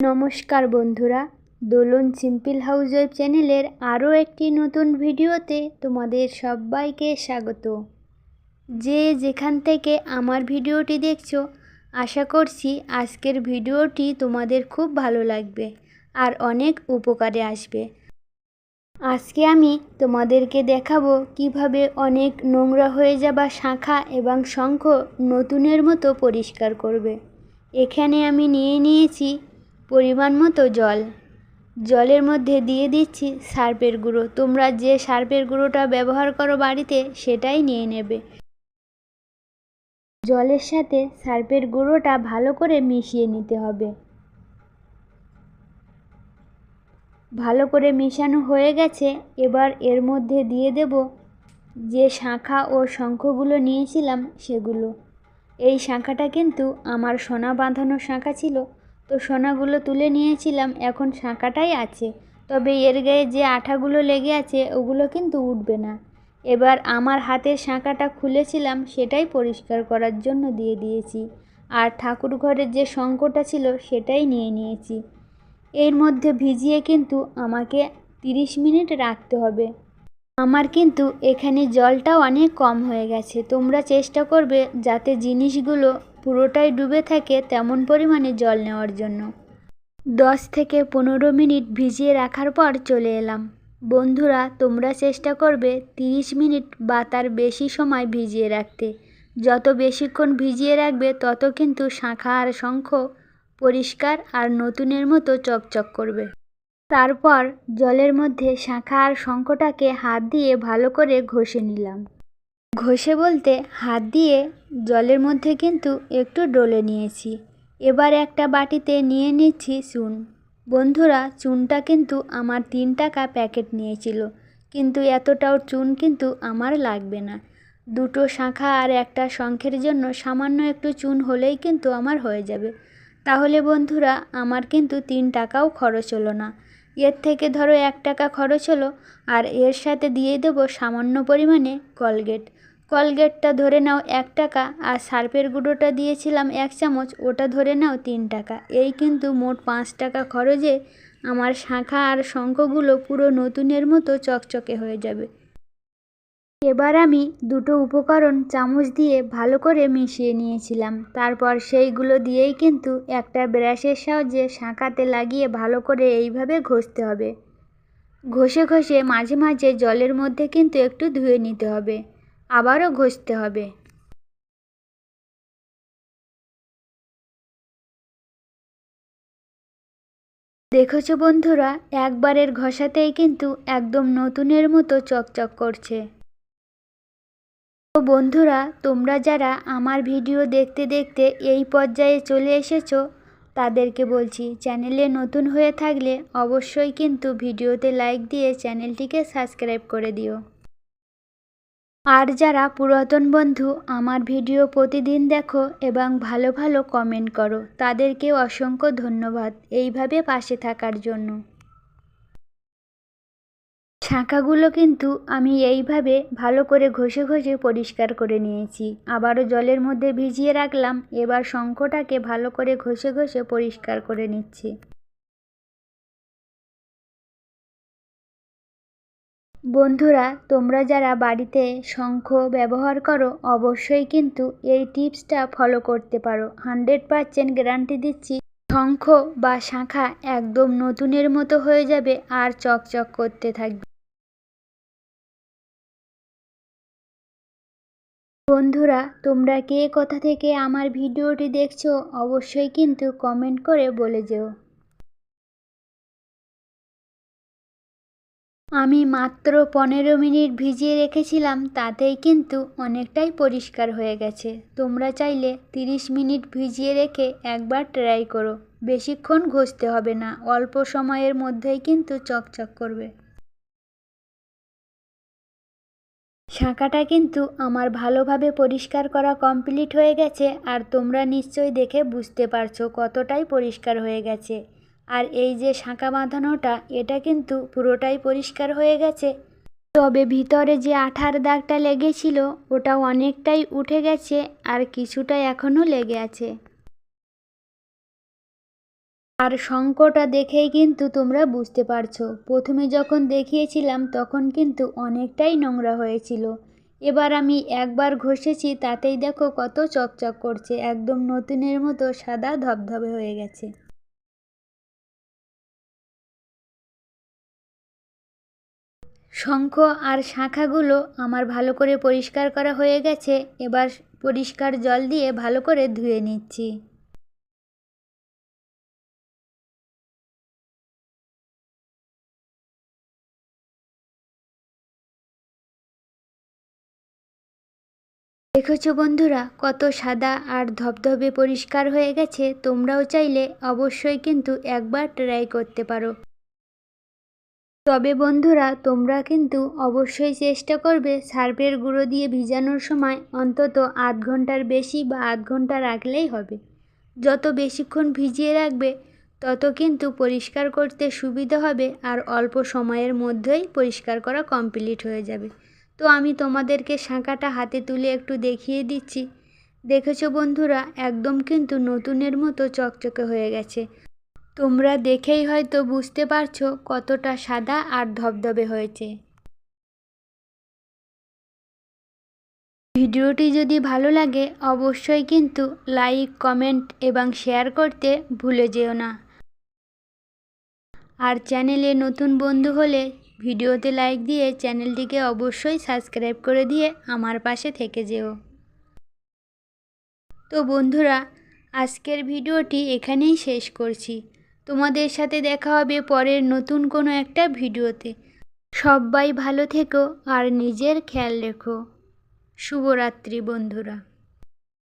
নমস্কার বন্ধুরা, দোলন simple house web চ্যানেলের আরও একটি নতুন ভিডিওতে তোমাদের সবাইকে স্বাগত। যে যেখান থেকে আমার ভিডিওটি দেখছ, আশা করছি আজকের ভিডিওটি তোমাদের খুব ভালো লাগবে আর অনেক উপকারে আসবে। আজকে আমি তোমাদেরকে দেখাবো কীভাবে অনেক নোংরা হয়ে যাওয়া শাখা এবং শঙ্খ নতুনের মতো পরিষ্কার করবে। এখানে আমি নিয়ে নিয়েছি পরিমাণ মতো জল। জলের মধ্যে দিয়ে দিচ্ছি সার্পের গুঁড়ো। তোমরা যে সার্পের গুঁড়োটা ব্যবহার করো বাড়িতে, সেটাই নিয়ে নেবে। জলের সাথে সার্পের গুঁড়োটা ভালো করে মিশিয়ে নিতে হবে। ভালো করে মেশানো হয়ে গেছে। এবার এর মধ্যে দিয়ে দেব যে শাঁখা ও শঙ্খগুলো নিয়েছিলাম সেগুলো। এই শাঁখাটা কিন্তু আমার সোনা বাঁধানো শাঁখা ছিল। তো সোনাগুলো তুলে নিয়েছিলাম, এখন শাঁখাটাই আছে। তবে এর গায়ে যে আঠাগুলো লেগে আছে, ওগুলো কিন্তু উঠবে না। এবার আমার হাতের শাঁখাটা খুলেছিলাম, সেটাই পরিষ্কার করার জন্য দিয়ে দিয়েছি। আর ঠাকুর ঘরের যে শঙ্কটা ছিল, সেটাই নিয়ে নিয়েছি। এর মধ্যে ভিজিয়ে কিন্তু আমাকে তিরিশ মিনিট রাখতে হবে। আমার কিন্তু এখানে জলটা অনেক কম হয়ে গেছে। তোমরা চেষ্টা করবে যাতে জিনিসগুলো পুরোটাই ডুবে থাকে তেমন পরিমাণে জল নেওয়ার জন্য। দশ থেকে পনেরো মিনিট ভিজিয়ে রাখার পর চলে এলাম। বন্ধুরা, তোমরা চেষ্টা করবে তিরিশ মিনিট বা তার বেশি সময় ভিজিয়ে রাখতে। যত বেশিক্ষণ ভিজিয়ে রাখবে, তত কিন্তু শাঁখা আর শঙ্খ পরিষ্কার আর নতুনের মতো চকচক করবে। তারপর জলের মধ্যে শাঁখা আর শঙ্খটাকে হাত দিয়ে ভালো করে ঘষে নিলাম। ঘষে বলতে হাত দিয়ে জলের মধ্যে কিন্তু একটু ডলে নিয়েছি। এবার একটা বাটিতে নিয়ে নিচ্ছি চুন। বন্ধুরা, চুনটা কিন্তু আমার তিন টাকা প্যাকেট নিয়েছিল, কিন্তু এতটাও চুন কিন্তু আমার লাগবে না। দুটো শাঁখা আর একটা শঙ্খের জন্য সামান্য একটু চুন হলেই কিন্তু আমার হয়ে যাবে। তাহলে বন্ধুরা, আমার কিন্তু তিন টাকাও খরচ হলো না। এর থেকে ধরো এক টাকা খরচ হলো, আর এর সাথে দিয়ে দেবো সামান্য পরিমাণে কলগেট। কলগেটটা ধরে নাও এক টাকা, আর সার্ফের গুঁড়োটা দিয়েছিলাম এক চামচ, ওটা ধরে নাও তিন টাকা। এই কিন্তু মোট পাঁচ টাকা খরচে আমার শাঁখা আর শঙ্খগুলো পুরো নতুনের মতো চকচকে হয়ে যাবে। এবার আমি দুটো উপকরণ চামচ দিয়ে ভালো করে মিশিয়ে নিয়েছিলাম। তারপর সেইগুলো দিয়েই কিন্তু একটা ব্রাশের সাহায্যে শাঁকাতে লাগিয়ে ভালো করে এইভাবে ঘষতে হবে। ঘষে ঘষে মাঝে মাঝে জলের মধ্যে কিন্তু একটু ধুয়ে নিতে হবে। আবারও ঘষতে হবে। দেখেছ বন্ধুরা, একবারের ঘষাতেই কিন্তু একদম নতুনের মতো চকচক করছে। বন্ধুরা, তোমরা যারা আমার ভিডিও দেখতে দেখতে এই পর্যায়ে চলে এসেছ, তাদেরকে বলছি, চ্যানেলে নতুন হয়ে থাকলে অবশ্যই কিন্তু ভিডিওতে লাইক দিয়ে চ্যানেলটিকে সাবস্ক্রাইব করে দিও। আর যারা পুরাতন বন্ধু, আমার ভিডিও প্রতিদিন দেখো এবং ভালো ভালো কমেন্ট করো তাদেরকেও অসংখ্য ধন্যবাদ এইভাবে পাশে থাকার জন্য। শাঁখাগুলো কিন্তু আমি এইভাবে ভালো করে ঘষে ঘষে পরিষ্কার করে নিয়েছি। আবারও জলের মধ্যে ভিজিয়ে রাখলাম, এবার শঙ্খটাকে ভালো করে ঘষে ঘষে পরিষ্কার করে নিচ্ছি। বন্ধুরা, তোমরা যারা বাড়িতে শঙ্খ ব্যবহার করো, অবশ্যই কিন্তু এই টিপসটা ফলো করতে পারো। হান্ড্রেড পারসেন্ট গ্যারান্টি দিচ্ছি, শঙ্খ বা শাঁখা একদম নতুনের মতো হয়ে যাবে আর চকচক করতে থাকবে। বন্ধুরা, তোমরা কে কোথা থেকে আমার ভিডিওটি দেখছ, অবশ্যই কিন্তু কমেন্ট করে বলে যেও। আমি মাত্র পনেরো মিনিট ভিজিয়ে রেখেছিলাম, তাতেই কিন্তু অনেকটাই পরিষ্কার হয়ে গেছে। তোমরা চাইলে তিরিশ মিনিট ভিজিয়ে রেখে একবার ট্রাই করো। বেশিক্ষণ ঘষতে হবে না, অল্প সময়ের মধ্যেই কিন্তু চকচক করবে। শাঁখাটা কিন্তু আমার ভালোভাবে পরিষ্কার করা কমপ্লিট হয়ে গেছে আর তোমরা নিশ্চয়ই দেখে বুঝতে পারছ কতটাই পরিষ্কার হয়ে গেছে। আর এই যে শাঁখা বাঁধানোটা, এটা কিন্তু পুরোটাই পরিষ্কার হয়ে গেছে। তবে ভিতরে যে আঠার দাগটা লেগেছিল ওটা অনেকটাই উঠে গেছে আর কিছুটা এখনও লেগে আছে। আর শঙ্কটা দেখেই কিন্তু তোমরা বুঝতে পারছ। প্রথমে যখন দেখিয়েছিলাম, তখন কিন্তু অনেকটাই নোংরা হয়েছিল। এবার আমি একবার ঘষেছি, তাতেই দেখো কত চকচক করছে। একদম নতুনের মতো সাদা ধবধবে হয়ে গেছে। শঙ্খ আর শাঁখাগুলো আমার ভালো করে পরিষ্কার করা হয়ে গেছে। এবার পরিষ্কার জল দিয়ে ভালো করে ধুয়ে নিচ্ছি। দেখেছ বন্ধুরা, কত সাদা আর ধবধবে পরিষ্কার হয়ে গেছে। তোমরাও চাইলে অবশ্যই কিন্তু একবার ট্রাই করতে পারো। তবে বন্ধুরা, তোমরা কিন্তু অবশ্যই চেষ্টা করবে সার্ফের গুঁড়ো দিয়ে ভিজানোর সময় অন্তত আধ ঘণ্টার বেশি বা আধ ঘণ্টা রাখলেই হবে। যত বেশিক্ষণ ভিজিয়ে রাখবে, তত কিন্তু পরিষ্কার করতে সুবিধা হবে আর অল্প সময়ের মধ্যেই পরিষ্কার করা কমপ্লিট হয়ে যাবে। তো আমি তোমাদেরকে শাঁখাটা হাতে তুলে একটু দেখিয়ে দিচ্ছি। দেখেছ বন্ধুরা, একদম কিন্তু নতুনের মতো চকচকে হয়ে গেছে। তোমরা দেখেই হয়তো বুঝতে পারছ কতটা সাদা আর ধবধবে হয়েছে। ভিডিওটি যদি ভালো লাগে, অবশ্যই কিন্তু লাইক, কমেন্ট এবং শেয়ার করতে ভুলে যেও না। আর চ্যানেলে নতুন বন্ধু হলে ভিডিওতে লাইক দিয়ে চ্যানেলটিকে অবশ্যই সাবস্ক্রাইব করে দিয়ে আমার পাশে থেকে যেও। তো বন্ধুরা, আজকের ভিডিওটি এখানেই শেষ করছি। তোমাদের সাথে দেখা হবে পরের নতুন কোনো একটা ভিডিওতে। সবাই ভালো থেকো আর নিজের খেয়াল রেখো। শুভরাত্রি বন্ধুরা।